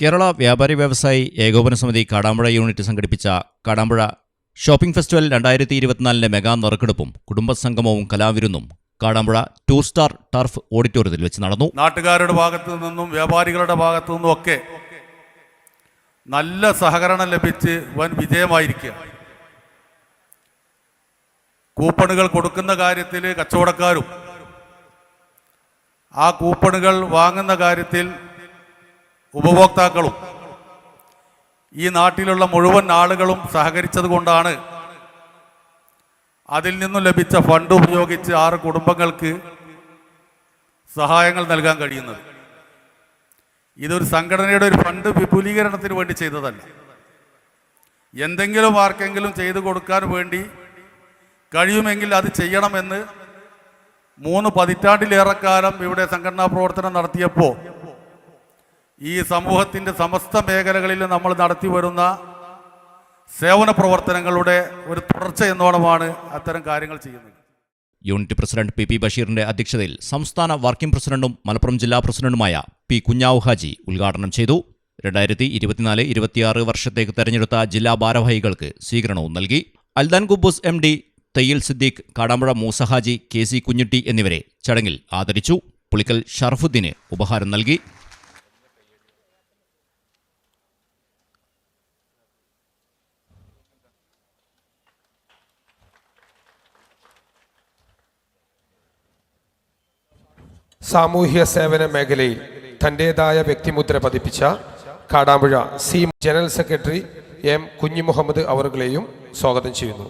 കേരള വ്യാപാരി വ്യവസായി ഏകോപന സമിതി കാടാമ്പുഴ യൂണിറ്റ് സംഘടിപ്പിച്ച കാടാമ്പുഴ ഷോപ്പിംഗ് ഫെസ്റ്റിവൽ രണ്ടായിരത്തി ഇരുപത്തിനാലിന്റെ മെഗാ നറുക്കെടുപ്പും കുടുംബസംഗമവും കലാവിരുന്നും കാടാമ്പുഴ ടു സ്റ്റാർ ടർഫ് ഓഡിറ്റോറിയത്തിൽ വെച്ച് നടന്നു. നാട്ടുകാരുടെ ഭാഗത്തു നിന്നും വ്യാപാരികളുടെ ഭാഗത്തു നിന്നും ഒക്കെ നല്ല സഹകരണം ലഭിച്ച് വൻ വിജയമായിരിക്കുക. കൂപ്പണുകൾ കൊടുക്കുന്ന കാര്യത്തിൽ കച്ചവടക്കാരും ആ കൂപ്പണുകൾ വാങ്ങുന്ന കാര്യത്തിൽ ഉപഭോക്താക്കളും ഈ നാട്ടിലുള്ള മുഴുവൻ ആളുകളും സഹകരിച്ചത് കൊണ്ടാണ് അതിൽ നിന്നും ലഭിച്ച ഫണ്ട് ഉപയോഗിച്ച് ആറ് കുടുംബങ്ങൾക്ക് സഹായങ്ങൾ നൽകാൻ കഴിയുന്നത്. ഇതൊരു സംഘടനയുടെ ഒരു ഫണ്ട് വിപുലീകരണത്തിന് വേണ്ടി ചെയ്തതല്ല. എന്തെങ്കിലും ആർക്കെങ്കിലും ചെയ്തു കൊടുക്കാൻ വേണ്ടി കഴിയുമെങ്കിൽ അത് ചെയ്യണമെന്ന് മൂന്ന് പതിറ്റാണ്ടിലേറെക്കാലം ഇവിടെ സംഘടനാ പ്രവർത്തനം നടത്തിയപ്പോൾ ഈ സമൂഹത്തിന്റെ സമസ്ത മേഖലകളിൽ നമ്മൾ നടത്തി വരുന്ന സേവന പ്രവർത്തനങ്ങളുടെ ഒരു തുടർച്ച എന്നോണമാണ് അത്തരം കാര്യങ്ങൾ ചെയ്യുന്നത്. യൂണിറ്റ് പ്രസിഡന്റ് പി പി ബഷീറിന്റെ അധ്യക്ഷതയിൽ സംസ്ഥാന വർക്കിംഗ് പ്രസിഡന്റും മലപ്പുറം ജില്ലാ പ്രസിഡന്റുമായ പി കുഞ്ഞാവു ഹാജി ഉദ്ഘാടനം ചെയ്തു. രണ്ടായിരത്തി ഇരുപത്തിനാല് ഇരുപത്തിയാറ് വർഷത്തേക്ക് തെരഞ്ഞെടുത്ത ജില്ലാ ഭാരവാഹികൾക്ക് സ്വീകരണവും നൽകി. അൽദാൻ കുബൂസ് എം ഡി തയ്യൽ സിദ്ദീഖ് കാടാമ്പുഴ മൂസഹാജി കെ സി കുഞ്ഞുട്ടി എന്നിവരെ ചടങ്ങിൽ ആദരിച്ചു. പുളിക്കൽ ഷറഫുദ്ദീന് ഉപഹാരം നൽകി. സാമൂഹ്യ സേവന മേഖലയിൽ തന്റെതായ വ്യക്തിമുദ്ര പതിപ്പിച്ച Kadampuzha C general secretary M Kunhimuhammad അവറുകളെയും സ്വാഗതം ചെയ്യുന്നു.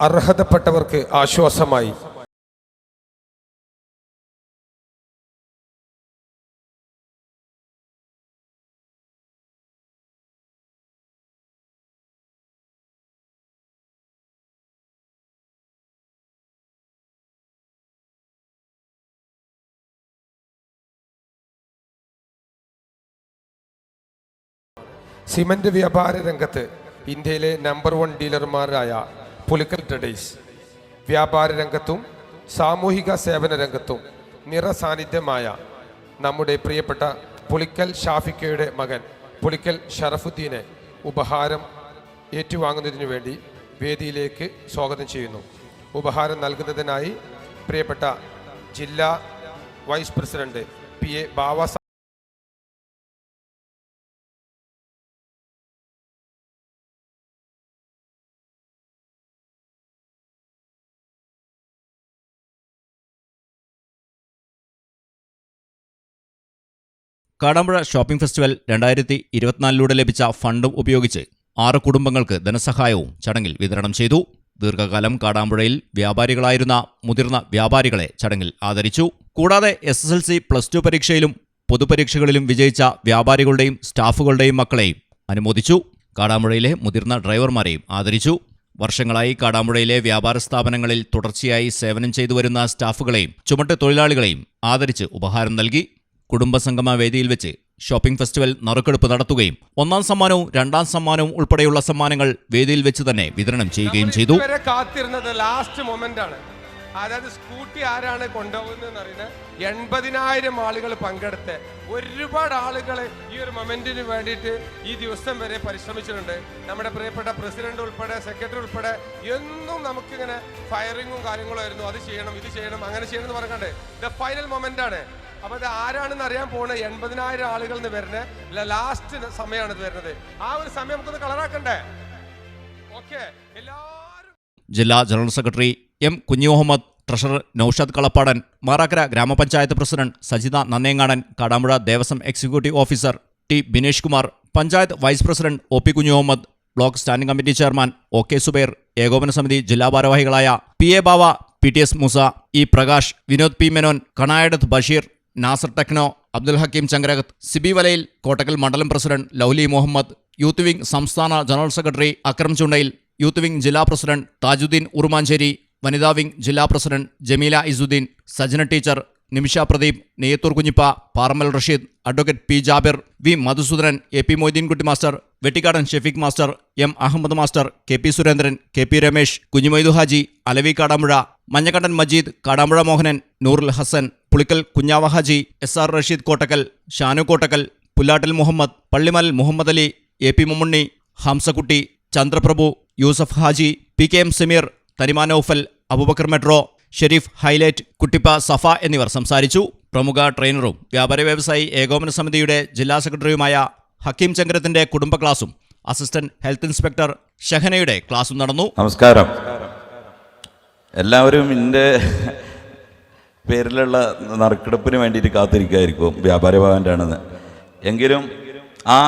അർഹതപ്പെട്ടവർക്ക് ആശ്വാസമായി. സിമന്റ് വ്യാപാര രംഗത്ത് ഇന്ത്യയിലെ നമ്പർ വൺ ഡീലർമാരായ പുലിക്കൽ ട്രഡേഴ്സ് വ്യാപാര രംഗത്തും സാമൂഹിക സേവന രംഗത്തും നിറസാന്നിധ്യമായ നമ്മുടെ പ്രിയപ്പെട്ട പുലിക്കൽ ഷാഫിക്കയുടെ മകൻ പുലിക്കൽ ഷറഫുദ്ദീനെ ഉപഹാരം ഏറ്റുവാങ്ങുന്നതിനു വേണ്ടി വേദിയിലേക്ക് സ്വാഗതം ചെയ്യുന്നു. ഉപഹാരം നൽകുന്നതിനായി പ്രിയപ്പെട്ട ജില്ലാ vice president P. A. Bava Kadampuzha shopping festival രണ്ടായിരത്തി ഇരുപത്തിനാലിലൂടെ ലഭിച്ച ഫണ്ടും ഉപയോഗിച്ച് ആറ് കുടുംബങ്ങൾക്ക് ധനസഹായവും ചടങ്ങിൽ വിതരണം ചെയ്തു. ദീർഘകാലം കാടാമ്പുഴയിൽ വ്യാപാരികളായിരുന്ന മുതിർന്ന വ്യാപാരികളെ ചടങ്ങിൽ ആദരിച്ചു. കൂടാതെ S S L C plus two പരീക്ഷയിലും പൊതുപരീക്ഷകളിലും വിജയിച്ച വ്യാപാരികളുടെയും സ്റ്റാഫുകളുടെയും മക്കളെയും അനുമോദിച്ചു. കാടാമ്പുഴയിലെ മുതിർന്ന ഡ്രൈവർമാരെയും ആദരിച്ചു. വർഷങ്ങളായി കാടാമ്പുഴയിലെ വ്യാപാര സ്ഥാപനങ്ങളിൽ തുടർച്ചയായി സേവനം ചെയ്തു വരുന്ന സ്റ്റാഫുകളെയും ചുമട്ട് തൊഴിലാളികളെയും ആദരിച്ച് ഉപഹാരം നൽകി. കുടുംബസംഗമ വേദിയിൽ വെച്ച് ഷോപ്പിംഗ് ഫെസ്റ്റിവൽ നറുക്കെടുപ്പ് നടത്തുകയും ഒന്നാം സമ്മാനവും രണ്ടാം സമ്മാനവും ഉൾപ്പെടെയുള്ള സമ്മാനങ്ങൾ വേദിയിൽ വെച്ച് തന്നെ വിതരണം ചെയ്യുകയും ചെയ്തു. കാത്തിരുന്നത് ലാസ്റ്റ് മൊമെന്റ് ആണ്. അതായത് സ്കൂട്ടി ആരാണ് കൊണ്ടുപോകുന്നത് അറിയുന്നത് എൺപതിനായിരം ആളുകൾ പങ്കെടുത്ത് ഒരുപാട് ആളുകൾ ഈ ഒരു മൊമെന്റിന് വേണ്ടിയിട്ട് ഈ ദിവസം വരെ പരിശ്രമിച്ചിട്ടുണ്ട്. നമ്മുടെ പ്രിയപ്പെട്ട പ്രസിഡന്റ് ഉൾപ്പെടെ സെക്രട്ടറി ഉൾപ്പെടെ എന്നും നമുക്കിങ്ങനെ ഫയറിങ്ങും കാര്യങ്ങളും ആയിരുന്നു. അത് ചെയ്യണം ഇത് ചെയ്യണം അങ്ങനെ ചെയ്യണം എന്ന് പറഞ്ഞിട്ടുണ്ട്. ദ ഫൈനൽ മൊമെന്റ് ആണ്. അപ്പൊ ഇത് ആരാണെന്ന് അറിയാൻ പോകുന്ന എൺപതിനായിരം ആളുകൾ എന്ന് വരുന്നത് ലാസ്റ്റ് സമയമാണ് ഇത് വരുന്നത്. ആ ഒരു സമയം നമുക്കൊന്ന് കളറാക്കണ്ടേ ഓക്കെ എല്ലാവരും ജില്ലാ general secretary M Kunhimuhammad treasurer Naushad Kalappadan Marakkara ഗ്രാമപഞ്ചായത്ത് president Sajitha Nannengadan Kadampuzha Devaswom executive officer T Binesh Kumar panchayat vice president O P Kunhumuhammad block standing committee chairman O K Subair ഏകോപന സമിതി ജില്ലാ ഭാരവാഹികളായ P A Bava P T S Moosa E Prakash Vinod P Menon Kanayadath Basheer Nasar techno Abdul Hakeem Changarakath Sibi Valayil Kottakkal മണ്ഡലം president Lovely Muhammad youth wing സംസ്ഥാന general secretary Akram Chundayil youth wing ജില്ലാ president Thajudheen Urumancheri വനിതാ wing ജില്ലാ president Jameela Izzudheen Sajana teacher Nimisha Pradeep Neyyathur Kunhippa Paramal Rasheed advocate P Jabir V Madhusoodanan A P Moideenkutty master Vettikkadan Shafeeq master M Ahammed master K P Surendran K P Ramesh Kunjumaidu Haji Alavi Kadampuzha Manjakkandan Majeed Kadampuzha Mohanan Noorul Hassan Pulikkal Kunjava Haji S R Rasheed Kottakkal Shanu Kottakkal Pullattil Muhammad Pallimal Muhammad Ali A P Mummunni Hamsakutty Chandraprabhu Yusuf Haji P K M Sameer Thanima Abubakar Metro Shareef Highlight Kuttippa Safa എന്നിവർ സംസാരിച്ചു. പ്രമുഖ ട്രെയിനറും വ്യാപാര വ്യവസായി ഏകോപന സമിതിയുടെ ജില്ലാ സെക്രട്ടറിയുമായ ഹക്കീം ചങ്കരത്തിന്റെ കുടുംബ ക്ലാസും അസിസ്റ്റന്റ് ഹെൽത്ത് ഇൻസ്പെക്ടർ ഷഹനയുടെ ക്ലാസും നടന്നു. നമസ്കാരം. എല്ലാവരും എന്റെ പേരിലുള്ള നറുക്കെടുപ്പിന് വേണ്ടിയിട്ട് കാത്തിരിക്കുമായിരിക്കും വ്യാപാര ഭവന്റെ എങ്കിലും ആ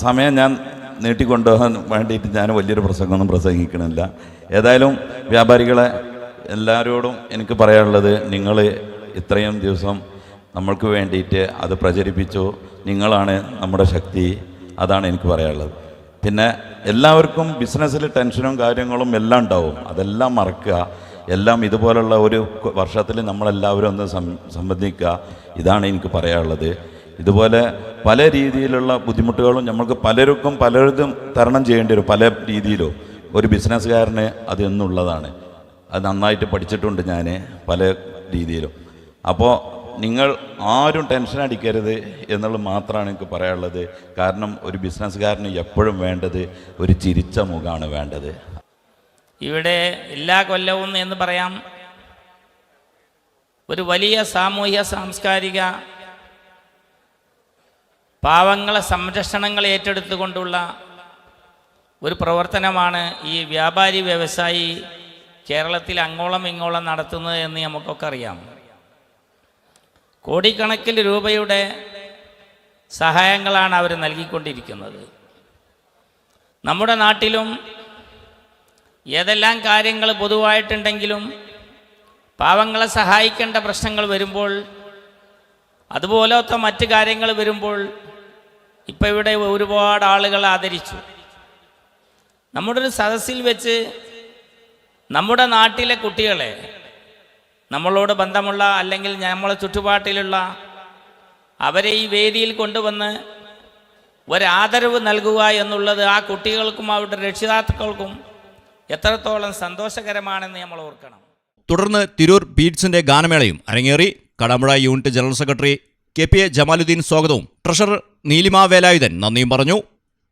സമയം ഞാൻ നീട്ടിക്കൊണ്ടുപോകാൻ വേണ്ടിയിട്ട് ഞാൻ വലിയൊരു പ്രസംഗമൊന്നും പ്രസംഗിക്കണില്ല. ഏതായാലും വ്യാപാരികളെ എല്ലാവരോടും എനിക്ക് പറയാനുള്ളത് നിങ്ങൾ ഇത്രയും ദിവസം നമ്മൾക്ക് വേണ്ടിയിട്ട് അത് പ്രചരിപ്പിച്ചു. നിങ്ങളാണ് നമ്മുടെ ശക്തി. അതാണ് എനിക്ക് പറയാനുള്ളത്. പിന്നെ എല്ലാവർക്കും ബിസിനസ്സിൽ ടെൻഷനും കാര്യങ്ങളും എല്ലാം ഉണ്ടാവും. അതെല്ലാം മറക്കുക. എല്ലാം ഇതുപോലുള്ള ഒരു വർഷത്തിൽ നമ്മളെല്ലാവരും ഒന്ന് സംബന്ധിക്കുക. ഇതാണ് എനിക്ക് പറയാനുള്ളത്. ഇതുപോലെ പല രീതിയിലുള്ള ബുദ്ധിമുട്ടുകളും നമ്മൾക്ക് പലർക്കും പലരിതും തരണം ചെയ്യേണ്ടി വരും. പല രീതിയിലും. ഒരു ബിസിനസ്സുകാരന് അത് എന്നുള്ളതാണ്. അത് നന്നായിട്ട് പഠിച്ചിട്ടുണ്ട് ഞാൻ പല രീതിയിലും. അപ്പോൾ നിങ്ങൾ ആരും ടെൻഷൻ അടിക്കരുത് എന്നുള്ളത് മാത്രമാണ് എനിക്ക് പറയാനുള്ളത്. കാരണം ഒരു ബിസിനസ്സുകാരന് എപ്പോഴും വേണ്ടത് ഒരു ചിരിച്ച മുഖമാണ് വേണ്ടത്. ഇവിടെ എല്ലാ കൊല്ലവും എന്ന് പറയാം ഒരു വലിയ സാമൂഹ്യ സാംസ്കാരിക പാവങ്ങളെ സംരക്ഷണങ്ങൾ ഏറ്റെടുത്തുകൊണ്ടുള്ള ഒരു പ്രവർത്തനമാണ് ഈ വ്യാപാരി വ്യവസായി കേരളത്തിൽ അങ്ങോളം ഇങ്ങോളം നടത്തുന്നത് എന്ന് നമുക്കൊക്കെ അറിയാം. കോടിക്കണക്കിന് രൂപയുടെ സഹായങ്ങളാണ് അവർ നൽകിക്കൊണ്ടിരിക്കുന്നത്. നമ്മുടെ നാട്ടിലും ഏതെല്ലാം കാര്യങ്ങൾ പൊതുവായിട്ടുണ്ടെങ്കിലും പാവങ്ങളെ സഹായിക്കേണ്ട പ്രശ്നങ്ങൾ വരുമ്പോൾ അതുപോലത്തെ മറ്റ് കാര്യങ്ങൾ വരുമ്പോൾ ഇപ്പം ഇവിടെ ഒരുപാട് ആളുകൾ ആദരിച്ചു. നമ്മുടെ ഒരു സദസ്സിൽ വെച്ച് നമ്മുടെ നാട്ടിലെ കുട്ടികളെ നമ്മളോട് ബന്ധമുള്ള അല്ലെങ്കിൽ നമ്മളെ ചുറ്റുപാട്ടിലുള്ള അവരെ ഈ വേദിയിൽ കൊണ്ടുവന്ന് ഒരാദരവ് നൽകുക എന്നുള്ളത് ആ കുട്ടികൾക്കും അവരുടെ രക്ഷിതാക്കൾക്കും എത്രത്തോളം സന്തോഷകരമാണെന്ന് നമ്മൾ ഓർക്കണം. തുടർന്ന് തിരൂർ ബീറ്റ്സിന്റെ ഗാനമേളയും അരങ്ങേറി Kadampuzha unit general secretary K P A Jamaluddin സ്വാഗതവും ട്രഷറർ നീലിമ വേലായുധൻ നന്ദിയും പറഞ്ഞു.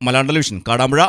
മലയാളം ടെലിവിഷൻ കാടാമ്പുഴ.